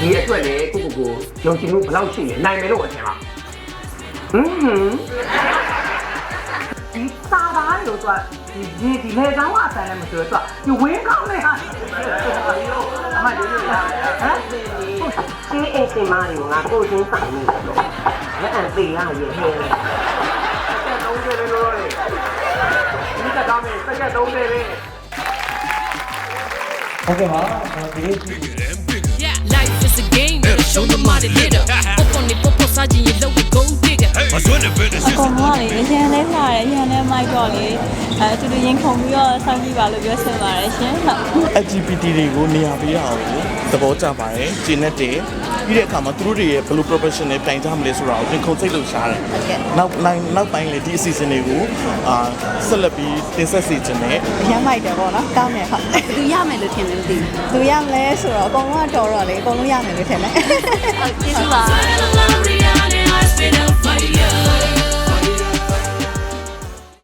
ဒီအတွက်လေကိုကိုကိုယုံကြည်မှုဘယ်လောက်ရှိလဲနိုင်မယ်လို့အထင်ပါဟွန်းဒီစာသားလို့သူကဒီဒီလေကောင်းကအဆန်လည်းမဆိုတော့သူကဝင်းကောင်းလေဟာအမဒီလိုဟမ်ဒီအစ်စင်မာရီငါကိုချင်းဆိုင်နေတယ်လက်အံသေးရရဲ့ဟဲ့တော့တယ်လို့ရတယ်ဒီကတောင်းနေစက်ကတော့တယ်လေ ဟုတ်ကဲ့ပါဒီနေ့ Yeah, life is a game, better show them how to get up. Pop on it, pop on sajin, you low it, gold digger. အကောင်ကလေအရန်လဲလာတယ်အရန်လဲမိုက်တော့လေအဲတူတူရင်ခုန်ပြီးတော့ဆောင်းပြပါလို့ပြောချင်ပါတယ်ရှင်ဟုတ် LGBT တွေကိုနေရာပေးတာကို သဘောကျပါတယ်ကျင်းနဲ့တယ်ပြီးတဲ့အခါမှာသူတို့တွေရဲ့ဘယ်လို professional တိုင်ကြမလဲဆိုတာကိုသင်ခုန်စိတ်လို့ရှားတယ်နောက်နောက်နောက်ပိုင်းလေဒီအစီအစဉ်တွေကိုအာဆက်လက်ပြီးတင်ဆက်စီခြင်းနဲ့ရမ်းမိုက်တယ်ပေါ့နော်ကောင်းတယ်ဟုတ်သူရမယ်လို့ထင်တယ်မသိဘူးသူရမလဲဆိုတော့အကုန်လုံးကတော်တော့လေအကုန်လုံးရမယ်လို့ထင်တယ်ဟုတ်ကျေးဇူးပါ